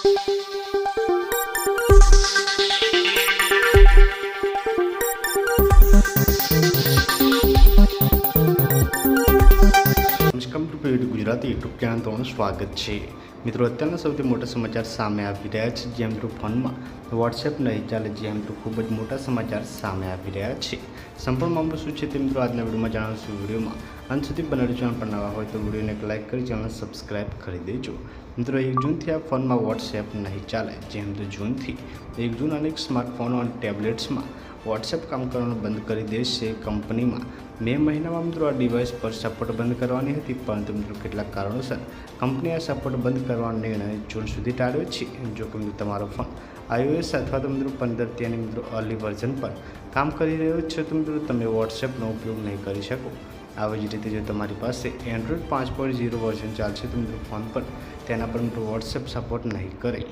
નમસ્કાર ટુ પેડ ગુજરાતી યુટ્યુબ ચેનલ તમારું સ્વાગત છે મિત્રો, અત્યારના સૌથી મોટા સમાચાર સામે આવી રહ્યા છે. જેમ મિત્રો, ફોનમાં વોટ્સએપ નહીં ચાલે, જેમ તો ખૂબ જ મોટા સમાચાર સામે આવી રહ્યા છે. સંપૂર્ણ મામલો શું છે તે મિત્રો, આજના વિડીયોમાં જણાવશું. વિડીયોમાં અંત સુધી બનાવી ચેનલ પર નવા હોય તો વિડીયોને એક લાઇક કરી ચેનલ સબસ્ક્રાઇબ કરી દેજો. મિત્રો, એક જૂનથી આ ફોનમાં વોટ્સએપ નહીં ચાલે, જેમ તો જૂનથી. એક જૂન અનેક સ્માર્ટફોનો અને ટેબ્લેટ્સમાં વોટ્સએપ કામ કરવાનું બંધ કરી દેશે કંપનીમાં. મે મહિનામાં મિત્રો આ ડિવાઇસ પર સપોર્ટ બંધ કરવાની હતી, પરંતુ મિત્રો કેટલાક કારણોસર કંપનીએ આ સપોર્ટ બંધ કરવાનો નિર્ણય જૂન સુધી ટાળ્યો છે. જો કે મિત્રો તમારો ફોન આઈઓએસ અથવા તો મિત્રો પંદર ત્યાંની મિત્રો અર્લી વર્ઝન પર કામ કરી રહ્યો છે, તો મિત્રો તમે વોટ્સએપનો ઉપયોગ નહીં કરી શકો. આવી જ રીતે જો તમારી પાસે એન્ડ્રોઈડ પાંચ પોઈન્ટ ઝીરો વર્ઝન ચાલશે, તો મિત્રો ફોન પર તેના પર મિત્રો વોટ્સએપ સપોર્ટ નહીં કરે.